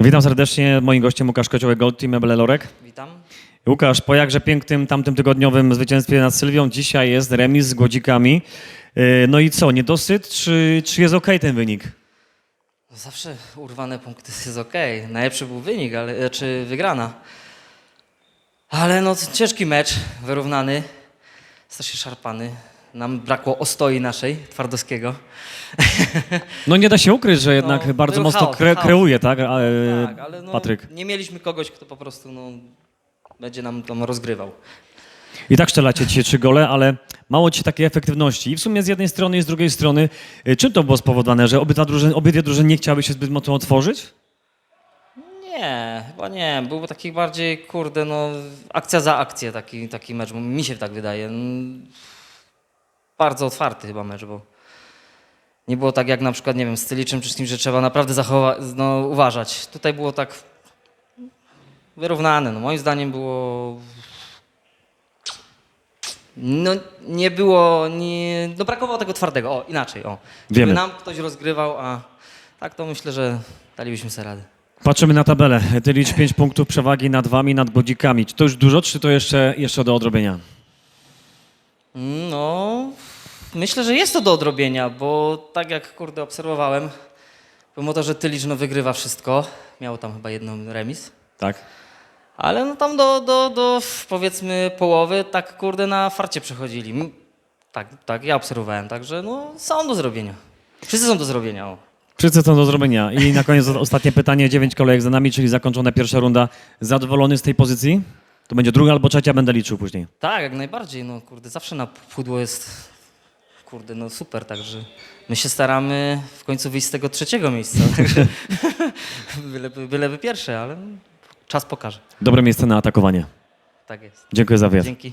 Witam serdecznie. Moim gościem Łukasz Kociołek, Gold Team Meble Lorek. Witam. Łukasz, po jakże pięknym tamtym tygodniowym zwycięstwie nad Sylwią, dzisiaj jest remis z Głodzikami. Yy, No i co, niedosyt, czy, czy jest okej ten wynik? Zawsze urwane punkty jest okej. Najlepszy był wynik, ale, czy wygrana. Ale no ciężki mecz, wyrównany, strasznie szarpany. Nam brakło ostoi naszej, Twardowskiego. No nie da się ukryć, że jednak No, bardzo był mocno chaos, kre, chaos. kreuje, tak, e, tak, ale no, Patryk? nie mieliśmy kogoś, kto po prostu no, będzie nam tam rozgrywał. I tak strzelacie dzisiaj trzy gole, ale mało ci takiej efektywności. I w sumie z jednej strony i z drugiej strony, y, czym to było spowodowane, że obydwa drużyny, obydwie drużyny nie chciały się zbyt mocno otworzyć? Nie, chyba nie. Był taki bardziej, kurde, no, akcja za akcję taki, taki mecz. Mi się tak wydaje. Mm, Bardzo otwarty chyba mecz, bo nie było tak jak na przykład, nie wiem, z Tyliczem czy z że trzeba naprawdę zachować, no, uważać. Tutaj było tak wyrównane. No, moim zdaniem było... No, nie było, nie, no brakowało tego twardego, o, inaczej, o. Żeby Wiemy. nam ktoś rozgrywał, a tak to myślę, że dalibyśmy sobie radę. Patrzymy na tabelę. Ty licz 5 punktów przewagi nad wami, nad Głodzikami. Czy to już dużo, czy to jeszcze, jeszcze do odrobienia? No, myślę, że jest to do odrobienia, bo tak jak kurde obserwowałem, pomimo to, że Tylicz no, wygrywa wszystko, miał tam chyba jedną remis, Tak. ale no tam do, do, do powiedzmy połowy tak kurde na farcie przechodzili. M- Tak, tak, ja obserwowałem, także no są do zrobienia. Wszyscy są do zrobienia. O. Wszyscy są do zrobienia. I na koniec ostatnie pytanie. Dziewięć kolejek za nami, czyli zakończona pierwsza runda. Zadowolony z tej pozycji? To będzie druga albo trzecia, będę liczył później. Tak, jak najbardziej, no kurde, zawsze na pudło jest kurde, no super, także my się staramy w końcu wyjść z tego trzeciego miejsca, także byleby, byleby pierwsze, ale czas pokaże. Dobre miejsce na atakowanie. Tak jest. Dziękuję za wywiad. Dzięki.